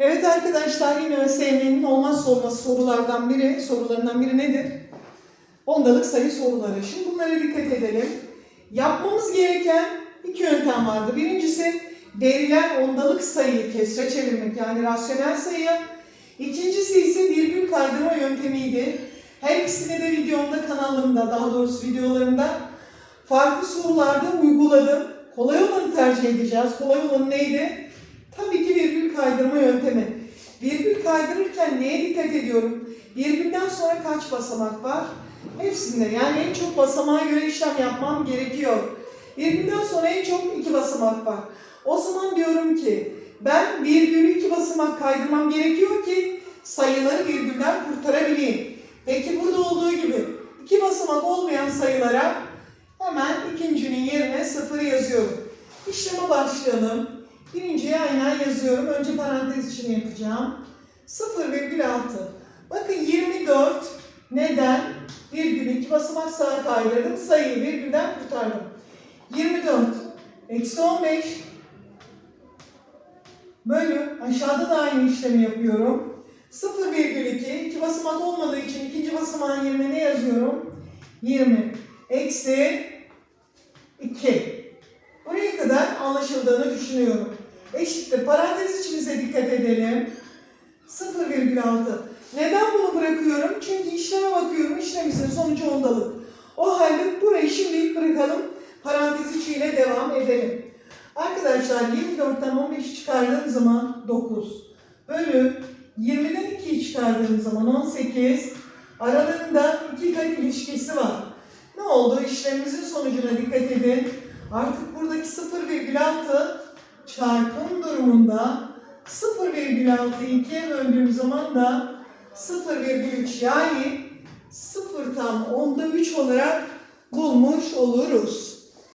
Evet arkadaşlar yine ÖSYM'nin olmazsa olmaz sorulardan biri, sorularından biri nedir? Ondalık sayı soruları. Şimdi bunlara dikkat edelim. Yapmamız gereken iki yöntem vardı. Birincisi verilen ondalık sayıyı kesre çevirmek yani rasyonel sayı. İkincisi ise virgül kaydırma yöntemiydi. Her ikisini de videomda kanalımda daha doğrusu videolarımda farklı sorularda uyguladım. Kolay olanı tercih edeceğiz. Kolay olan neydi? Tabii ki virgül kaydırma yöntemi. Virgül kaydırırken neye dikkat ediyorum? Virgülden sonra kaç basamak var? Hepsinde yani en çok basamağa göre işlem yapmam gerekiyor. Virgülden sonra en çok iki basamak var. O zaman diyorum ki ben virgülü iki basamak kaydırmam gerekiyor ki sayıları virgülden kurtarabileyim. Peki burada olduğu gibi iki basamak olmayan sayılara hemen ikincinin yerine sıfır yazıyorum. İşleme başlayalım. Birinciye aynen yazıyorum. Önce parantez içini yapacağım. 0,6. Bakın 24 neden? Virgülü iki basamak sağa kaydırdım. Sayıyı virgülden kurtardım. 24 eksi 15 bölü aşağıda da aynı işlemi yapıyorum. 0,2 iki basamak olmadığı için ikinci basamağın yerine ne yazıyorum? 20 eksi 2. Buraya kadar anlaşıldığını düşünüyorum. Eşittir. Parantez içimize dikkat edelim. 0,6. Neden bunu bırakıyorum? Çünkü işleme bakıyorum. İşlemimizin sonucu ondalık. O halde burayı şimdilik bırakalım. Parantez içiyle devam edelim. Arkadaşlar 24'ten 15'i çıkardığım zaman 9. Bölü 20'den 2'yi çıkardığım zaman 18. Aralarında iki kat ilişkisi var. Ne oldu? İşlemimizin sonucuna dikkat edin. Artık buradaki 0,6 çarpım durumunda 0,6'yı 2'ye böldüğüm zaman da 0,3 yani 0 tam onda 3 olarak bulmuş oluruz.